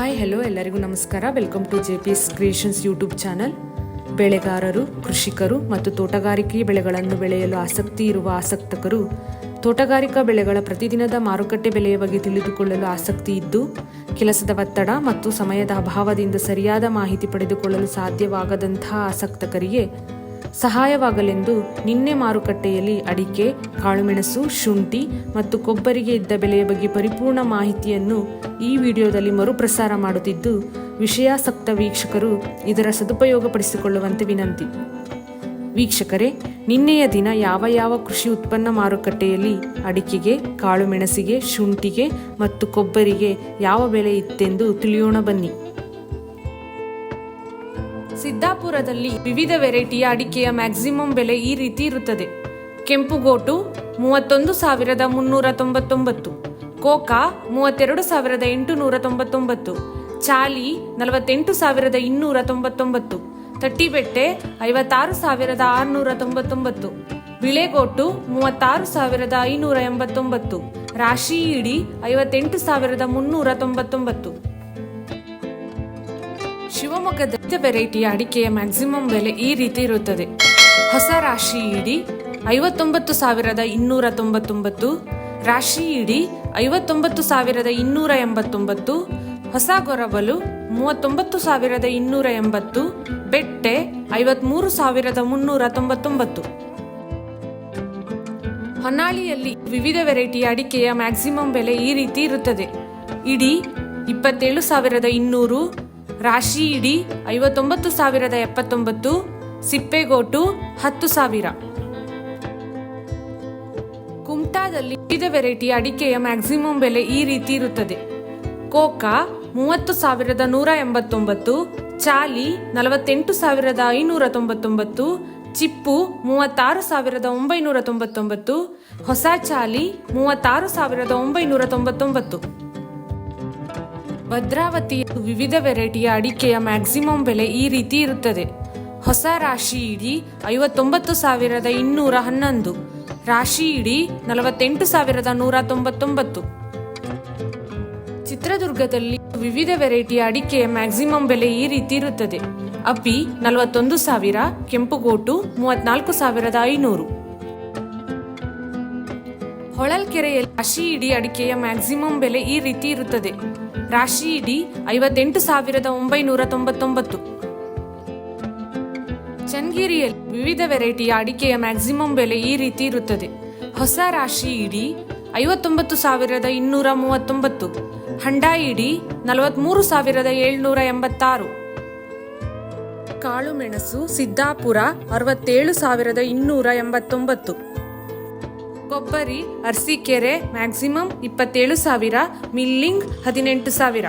Hi hello ಎಲ್ಲರಿಗೂ ನಮಸ್ಕಾರ. Welcome to J P S creations YouTube channel ಬೆಳೆಗಾರರು, ಕೃಷಿಕರು ಮತ್ತು ತೋಟಗಾರಿಕೆ ಬೆಳೆಗಳನ್ನು ಬೆಳೆಯಲು ಆಸಕ್ತಿ ಇರುವ ಆಸಕ್ತಕರು, ತೋಟಗಾರಿಕಾ ಬೆಳೆಗಳ ಪ್ರತಿದಿನದ ಮಾರುಕಟ್ಟೆ ಬೆಲೆಯ ಬಗ್ಗೆ ತಿಳಿದುಕೊಳ್ಳಲು ಆಸಕ್ತಿ ಇದ್ದು, ಕೆಲಸದ ಒತ್ತಡ ಮತ್ತು ಸಮಯದ ಅಭಾವದಿಂದ ಸರಿಯಾದ ಮಾಹಿತಿ ಪಡೆದುಕೊಳ್ಳಲು ಸಾಧ್ಯವಾಗದಂತಹ ಆಸಕ್ತಕರಿಗೆ ಸಹಾಯವಾಗಲೆಂದು ನಿನ್ನೆ ಮಾರುಕಟ್ಟೆಯಲ್ಲಿ ಅಡಿಕೆ, ಕಾಳುಮೆಣಸು, ಶುಂಠಿ ಮತ್ತು ಕೊಬ್ಬರಿಗೆ ಇದ್ದ ಬೆಲೆಯ ಬಗ್ಗೆ ಪರಿಪೂರ್ಣ ಮಾಹಿತಿಯನ್ನು ಈ ವಿಡಿಯೋದಲ್ಲಿ ಮರುಪ್ರಸಾರ ಮಾಡುತ್ತಿದ್ದು, ವಿಷಯಾಸಕ್ತ ವೀಕ್ಷಕರು ಇದರ ಸದುಪಯೋಗಪಡಿಸಿಕೊಳ್ಳುವಂತೆ ವಿನಂತಿ. ವೀಕ್ಷಕರೇ, ನಿನ್ನೆಯ ದಿನ ಯಾವ ಯಾವ ಕೃಷಿ ಉತ್ಪನ್ನ ಮಾರುಕಟ್ಟೆಯಲ್ಲಿ ಅಡಿಕೆಗೆ, ಕಾಳುಮೆಣಸಿಗೆ, ಶುಂಠಿಗೆ ಮತ್ತು ಕೊಬ್ಬರಿಗೆ ಯಾವ ಬೆಲೆ ಇತ್ತೆಂದು ತಿಳಿಯೋಣ ಬನ್ನಿ. ಸಿದ್ದಾಪುರದಲ್ಲಿ ವಿವಿಧ ವೆರೈಟಿಯ ಅಡಿಕೆಯ ಮ್ಯಾಕ್ಸಿಮಮ್ ಬೆಲೆ ಈ ರೀತಿ ಇರುತ್ತದೆ. ಕೆಂಪುಗೋಟು ಮೂವತ್ತೊಂದು ಸಾವಿರದ ಮುನ್ನೂರ ತೊಂಬತ್ತೊಂಬತ್ತು, ಕೋಕಾ ಮೂವತ್ತೆರಡು ಸಾವಿರದ ಎಂಟುನೂರ ತೊಂಬತ್ತೊಂಬತ್ತು, ಚಾಲಿ ನಲವತ್ತೆಂಟು ಸಾವಿರದ ಇನ್ನೂರ ತೊಂಬತ್ತೊಂಬತ್ತು, ತಟ್ಟಿಬೆಟ್ಟೆ ಐವತ್ತಾರು ಸಾವಿರದ ಆರುನೂರ ತೊಂಬತ್ತೊಂಬತ್ತು, ಬಿಳೆಗೋಟು ಮೂವತ್ತಾರು ಸಾವಿರದ ಐನೂರ ಎಂಬತ್ತೊಂಬತ್ತು ರಾಶಿ ಇಡಿ ಐವತ್ತೆಂಟು ಸಾವಿರದ ಮುನ್ನೂರ ತೊಂಬತ್ತೊಂಬತ್ತು. ಶಿವಮೊಗ್ಗದ ವೆರೈಟಿಯ ಅಡಿಕೆಯ ಮ್ಯಾಕ್ಸಿಮಮ್ ಬೆಲೆ ಈ ರೀತಿ ಇರುತ್ತದೆ. ಹೊಸ ರಾಶಿ ಇಡಿ ಐವತ್ತೊಂಬತ್ತು ಸಾವಿರದ ಇನ್ನೂರ ತೊಂಬತ್ತೊಂಬತ್ತು, ರಾಶಿ ಇಡಿ ಐವತ್ತೊಂಬತ್ತು ಸಾವಿರದ ಇನ್ನೂರ ಎಂಬತ್ತೊಂಬತ್ತು, ಹೊಸ ಗೊರಬಲು ಮೂವತ್ತೊಂಬತ್ತು ಸಾವಿರದ ಇನ್ನೂರ ಎಂಬತ್ತು, ಬೆಟ್ಟೆ ಐವತ್ಮೂರು ಸಾವಿರದ ಮುನ್ನೂರ ತೊಂಬತ್ತೊಂಬತ್ತು. ಹೊನ್ನಾಳಿಯಲ್ಲಿ ವಿವಿಧ ವೆರೈಟಿಯ ಅಡಿಕೆಯ ಮ್ಯಾಕ್ಸಿಮಮ್ ಬೆಲೆ ಈ ರೀತಿ ಇರುತ್ತದೆ. ಇಡೀ ಇಪ್ಪತ್ತೇಳು ಸಾವಿರದ ಇನ್ನೂರು ರಾಶಿ ಇಡಿ ಐವತ್ತೊಂಬತ್ತು ಸಾವಿರದ ಎಪ್ಪತ್ತೊಂಬತ್ತು, ಸಿಪ್ಪೆಗೋಟು ಹತ್ತು ಸಾವಿರ. ಕುಮ್ಟಾದಲ್ಲಿ ವಿವಿಧ ವೆರೈಟಿಯ ಅಡಿಕೆಯ ಮ್ಯಾಕ್ಸಿಮಮ್ ಬೆಲೆ ಈ ರೀತಿ ಇರುತ್ತದೆ. ಕೋಕಾ ಮೂವತ್ತು ಸಾವಿರದ ನೂರ ಎಂಬತ್ತೊಂಬತ್ತು, ಚಾಲಿ ನಲವತ್ತೆಂಟು ಸಾವಿರದ ಐನೂರ ತೊಂಬತ್ತೊಂಬತ್ತು, ಚಿಪ್ಪು ಮೂವತ್ತಾರು ಸಾವಿರದ ಒಂಬೈನೂರ ತೊಂಬತ್ತೊಂಬತ್ತು, ಹೊಸ ಚಾಲಿ ಮೂವತ್ತಾರು ಸಾವಿರದ ಒಂಬೈನೂರ ತೊಂಬತ್ತೊಂಬತ್ತು. ಭದ್ರಾವತಿಯ ವಿವಿಧ ವೆರೈಟಿಯ ಅಡಿಕೆಯ ಮ್ಯಾಕ್ಸಿಮಮ್ ಬೆಲೆ ಈ ರೀತಿ ಇರುತ್ತದೆ. ಹೊಸ ರಾಶಿ ಇಡೀ ಐವತ್ತೊಂಬತ್ತು ಸಾವಿರದ ಇನ್ನೂರ ಹನ್ನೊಂದು. ರಾಶಿ ಇಡೀ ನಲವತ್ತೆಂಟು ಸಾವಿರದ ನೂರ ತೊಂಬತ್ತೊಂಬತ್ತು. ಚಿತ್ರದುರ್ಗದಲ್ಲಿ ವಿವಿಧ ವೆರೈಟಿಯ ಅಡಿಕೆಯ ಮ್ಯಾಕ್ಸಿಮಮ್ ಬೆಲೆ ಈ ರೀತಿ ಇರುತ್ತದೆ. ಅಪ್ಪಿ ನಲವತ್ತೊಂದು ಸಾವಿರ, ಕೆಂಪುಗೋಟು ಮೂವತ್ನಾಲ್ಕು ಸಾವಿರದ ಐನೂರು. ಹೊಳಲ್ಕೆರೆಯಲ್ಲಿ ರಾಶಿ ಇಡಿ ಅಡಿಕೆಯ ಮ್ಯಾಕ್ಸಿಮಮ್ ಬೆಲೆ ಈ ರೀತಿ ಇರುತ್ತದೆ. ರಾಶಿ ಇಡಿ ಐವತ್ತೆಂಟು ಸಾವಿರದ ಒಂಬೈನೂರ ತೊಂಬತ್ತೊಂಬತ್ತು. ಚನ್ನಗಿರಿಯಲ್ಲಿ ವಿವಿಧ ವೆರೈಟಿಯ ಅಡಿಕೆಯ ಮ್ಯಾಕ್ಸಿಮಮ್ ಬೆಲೆ ಈ ರೀತಿ ಇರುತ್ತದೆ. ಹೊಸ ರಾಶಿ ಇಡಿ ಐವತ್ತೊಂಬತ್ತು ಸಾವಿರದ ಇನ್ನೂರ ಮೂವತ್ತೊಂಬತ್ತು. ಹಂಡ ಇಡಿ ನಲವತ್ಮೂರು ಸಾವಿರದ ಏಳ್ನೂರ ಎಂಬತ್ತಾರು. ಕಾಳುಮೆಣಸು ಸಿದ್ದಾಪುರ ಅರವತ್ತೇಳು ಸಾವಿರದ ಇನ್ನೂರ ಎಂಬತ್ತೊಂಬತ್ತು. ಕೊಬ್ಬರಿ, ಅರ್ಸಿಕೆರೆ ಮ್ಯಾಕ್ಸಿಮಮ್ ಇಪ್ಪತ್ತೇಳು ಸಾವಿರ ಮಿಲ್ಲಿಂಗ್ ಹದಿನೆಂಟು ಸಾವಿರ.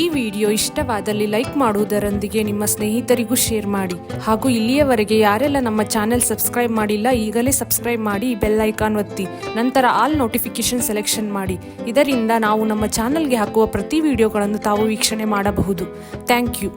ಈ ವಿಡಿಯೋ ಇಷ್ಟವಾದಲ್ಲಿ ಲೈಕ್ ಮಾಡುವುದರೊಂದಿಗೆ ನಿಮ್ಮ ಸ್ನೇಹಿತರಿಗೂ ಶೇರ್ ಮಾಡಿ. ಹಾಗೂ ಇಲ್ಲಿಯವರೆಗೆ ಯಾರೆಲ್ಲ ನಮ್ಮ ಚಾನೆಲ್ ಸಬ್ಸ್ಕ್ರೈಬ್ ಮಾಡಿಲ್ಲ, ಈಗಲೇ ಸಬ್ಸ್ಕ್ರೈಬ್ ಮಾಡಿ ಬೆಲ್ ಐಕಾನ್ ಒತ್ತಿ. ನಂತರ ಆಲ್ ನೋಟಿಫಿಕೇಶನ್ ಸೆಲೆಕ್ಷನ್ ಮಾಡಿ. ಇದರಿಂದ ನಾವು ನಮ್ಮ ಚಾನೆಲ್ಗೆ ಹಾಕುವ ಪ್ರತಿ ವಿಡಿಯೋಗಳನ್ನು ತಾವು ವೀಕ್ಷಣೆ ಮಾಡಬಹುದು. Thank you.